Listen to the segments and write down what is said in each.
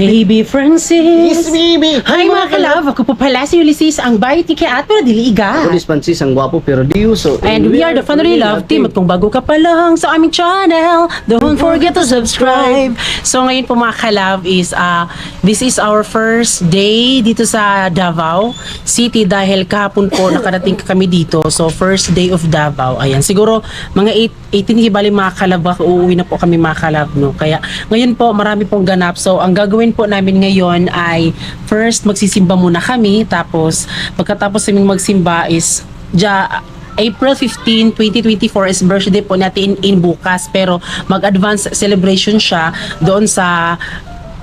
Baby Francis. baby! Hi mga kalove, ako po pala si Ulysses, ang bayit ni Kiat pero dili iga. Ako ni Francis, ang gwapo pero di uso. And we are the Family Love Team at kung bago ka pa lang sa aming channel, don't forget to subscribe. So ngayon po mga kalove is, uh, this is our first day dito sa Davao City dahil kahapon po nakarating kami dito. So first day of Davao. Ayan, siguro mga 8, 18 hibali mga baka uuwi na po kami mga kalove. No? Kaya ngayon po marami pong ganap. So ang gagawin po namin ngayon ay first magsisimba muna kami tapos pagkatapos naming magsimba is ja, April 15, 2024 is birthday po natin in, in bukas pero mag-advance celebration siya doon sa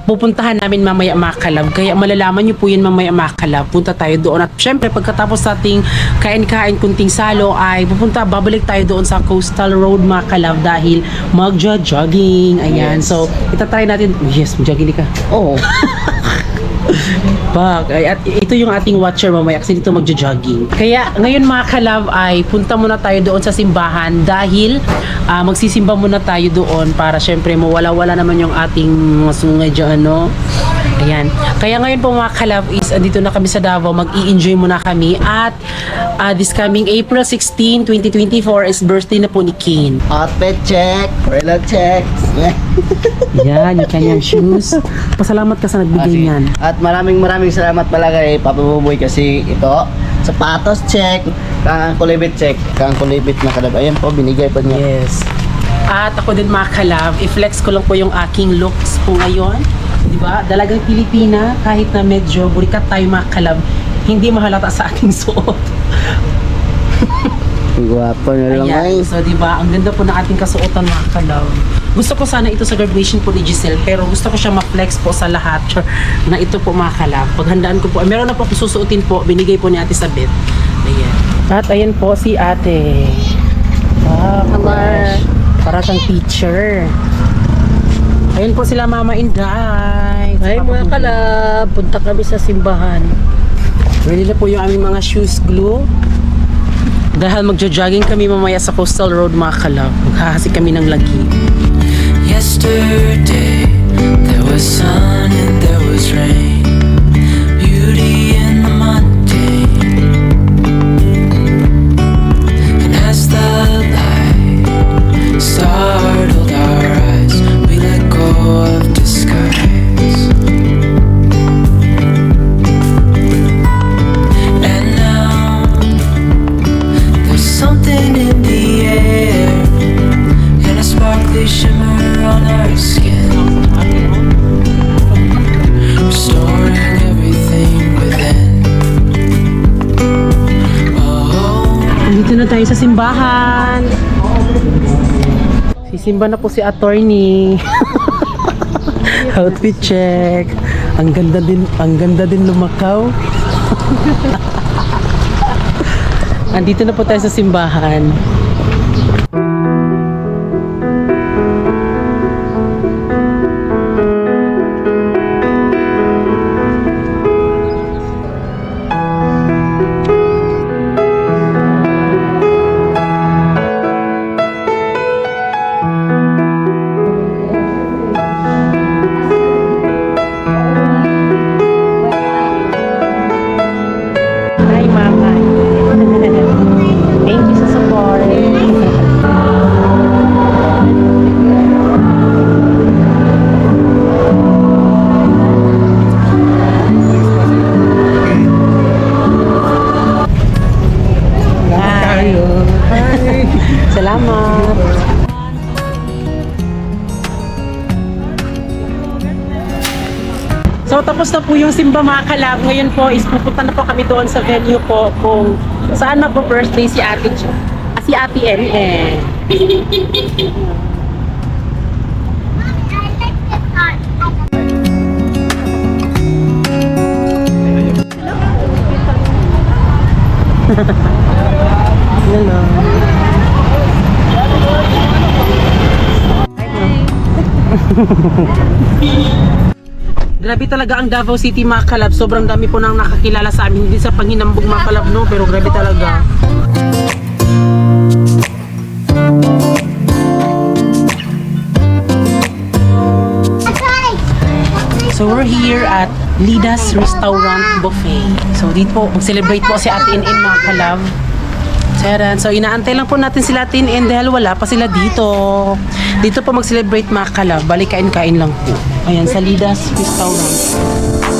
pupuntahan namin mamaya mga kalab. Kaya malalaman niyo po yun mamaya mga kalab. Punta tayo doon. At syempre pagkatapos nating kain-kain kunting salo ay pupunta, babalik tayo doon sa Coastal Road mga kalab dahil magja-jogging. Ayan. Yes. So, itatry natin. Yes, mag-jogging ka. Oo. Bag. Ay, at ito yung ating watcher mamaya kasi dito magjo-jogging. Kaya ngayon mga kalab ay punta muna tayo doon sa simbahan dahil ah, magsisimba muna tayo doon para syempre mawala-wala naman yung ating sungay dyan, no? Ayan. Kaya ngayon po mga kalab is andito na kami sa Davao, mag-i-enjoy muna kami at ah, this coming April 16, 2024 is birthday na po ni Kane. Outfit check, Corella check. Yan, yung kanyang shoes. Pasalamat ka sa nagbigay niyan. At maraming maraming salamat pala kay Papa Buboy kasi ito, sapatos check, kang kulibit check, kang kulibit na kadab. Ayan po, binigay pa niya. Yes. At ako din mga kalab, i-flex ko lang po yung aking looks po ngayon. Di ba? Dalagang Pilipina, kahit na medyo burikat tayo mga kalab, hindi mahalata sa aking suot. Gwapo na lang ay. Ayan. So, di ba? Ang ganda po ng ating kasuotan mga kalab. Gusto ko sana ito sa graduation po ni Giselle, pero gusto ko siya ma-flex po sa lahat na ito po mga kalab. Paghandaan ko po, meron na po ako susuotin po, binigay po ni Ate Sabit. Ayan. At ayan po si Ate. Wow, gosh. Para siyang teacher. Ayun po sila Mama Inday. Ay mga kalab, punta kami sa simbahan. Ready na po yung aming mga shoes glue. Dahil magja-jogging kami mamaya sa Coastal Road mga kalab. Maghahasi kami ng lagi. Yesterday there was sun and there was rain. Simbahan. Sisimba na po si attorney. Outfit check. Ang ganda din, ang ganda din lumakaw. Andito na po tayo sa simbahan. So tapos na po yung Simba mga kalab. Ngayon po is pupunta na po kami doon sa venue po kung saan magpo-birthday si Ate Ch- ah, si Ate Eme. Hello. Grabe talaga ang Davao City mga kalab. Sobrang dami po nang nakakilala sa amin. Hindi sa panghinambog mga kalab no, pero grabe talaga. So we're here at Lida's Restaurant Buffet. So dito po, mag-celebrate po si Ate In mga kalab. Charan. So inaantay lang po natin sila Ate In dahil wala pa sila dito. Dito po mag-celebrate mga kalab. Balik kain-kain lang po. Ayan, sa Lida's Restaurant.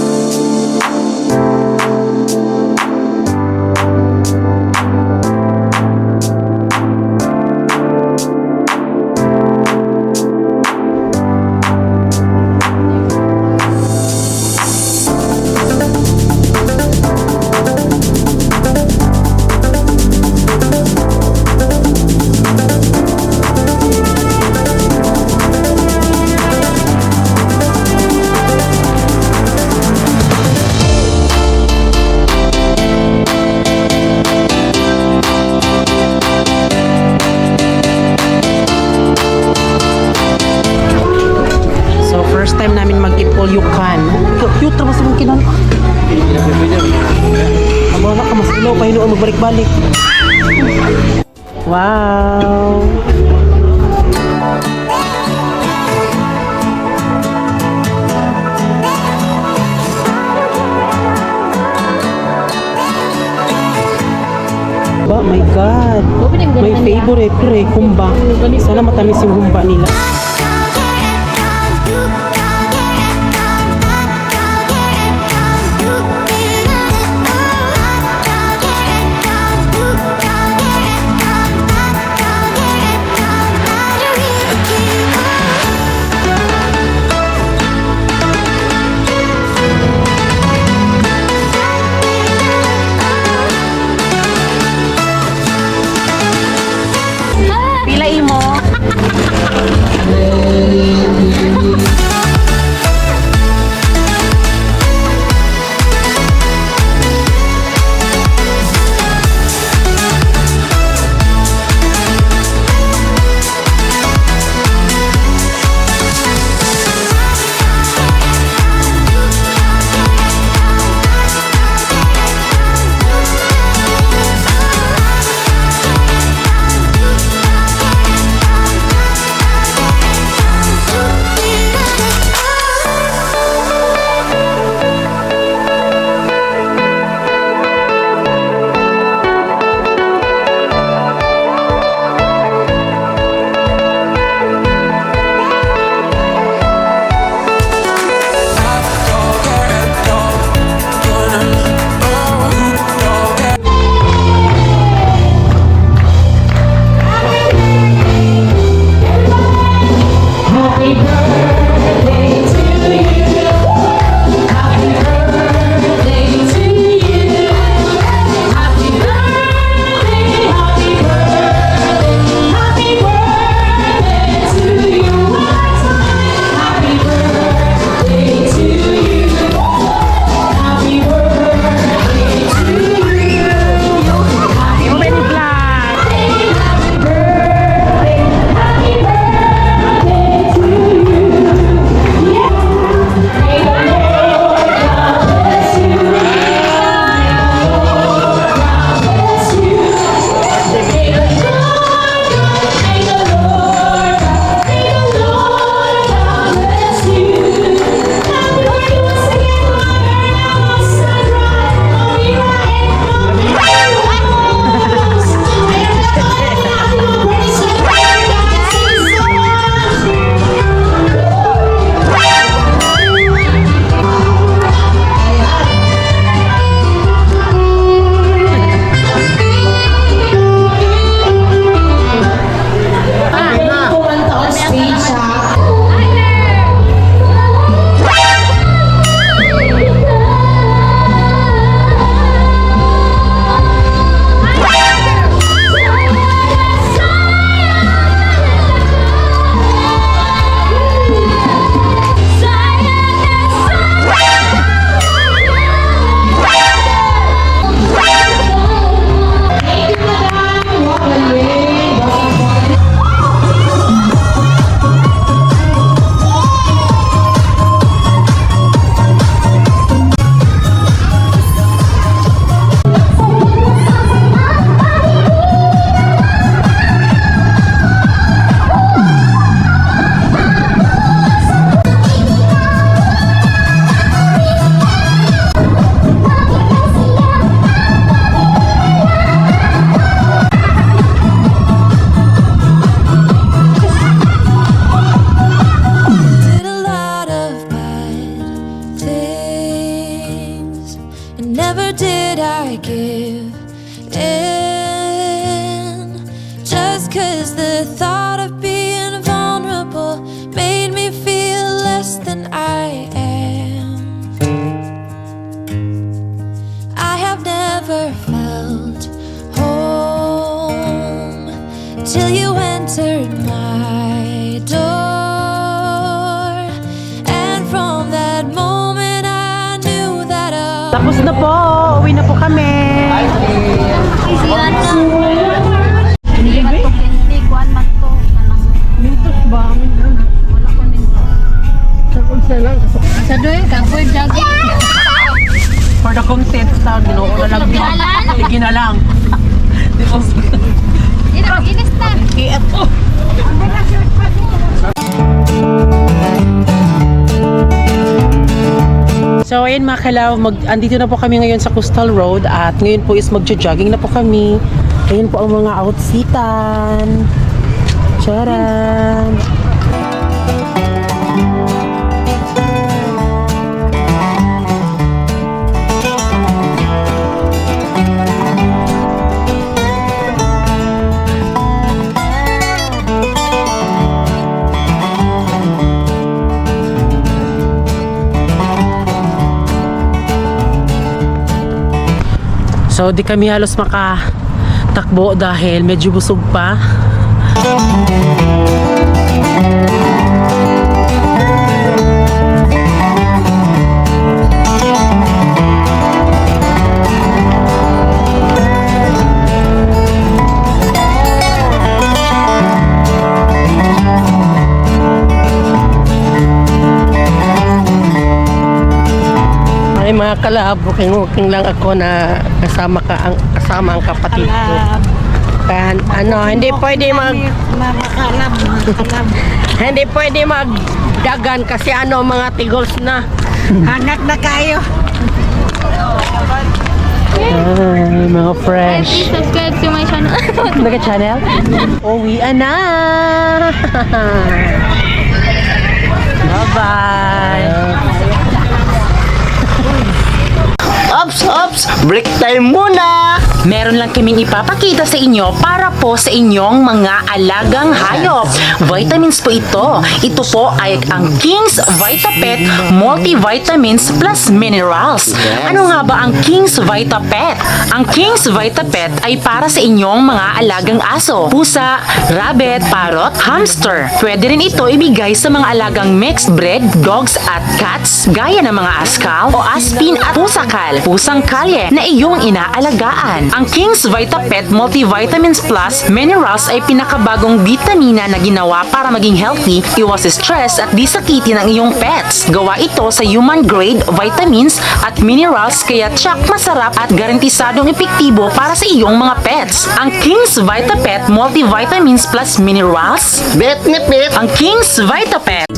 Namin mag-ipol yukan. Cute mas mong kinan. Amo na ka mas ilaw pa hinuon magbalik-balik. Wow. Ba, my God. My favorite pre, humba. Sana matamis yung humba nila. answered my door And from that moment I knew that I Tapos na po, uwi na po kami Sa doon, kagoy jogging. For the content, tawag, ginoo na lang. Sige na lang. Di So ayun mga kalaw, mag, andito na po kami ngayon sa Coastal Road at ngayon po is magja-jogging na po kami. Ayun po ang mga outsitan. Charan! So di kami halos makatakbo dahil medyo busog pa. Ay mga kalab, booking-booking lang ako na kasama ka ang kasama ang kapatid ko. Kaya ano, hindi pwede mag hindi pwede magdagan kasi ano mga tigols na. Anak na kayo. Ay, mga fresh. subscribe to my channel. Naga channel? Uwi na! Break time muna! Meron lang kaming ipapakita sa inyo para po sa inyong mga alagang hayop. Vitamins po ito. Ito po ay ang King's VitaPet Multivitamins Plus Minerals. Ano nga ba ang King's VitaPet? Ang King's VitaPet ay para sa inyong mga alagang aso, pusa, rabbit, parrot, hamster. Pwede rin ito ibigay sa mga alagang mixed breed, dogs at cats, gaya ng mga askal o aspin at pusakal, pusang kalye na iyong inaalagaan. Ang King's VitaPet Multivitamins Plus Minerals ay pinakabagong vitamina na ginawa para maging healthy, iwas stress at di sakitin ang iyong pets. Gawa ito sa human grade vitamins at minerals kaya tsak masarap at garantisadong epektibo para sa iyong mga pets. Ang King's VitaPet Multivitamins Plus Minerals Bet ni Pet! ang King's VitaPet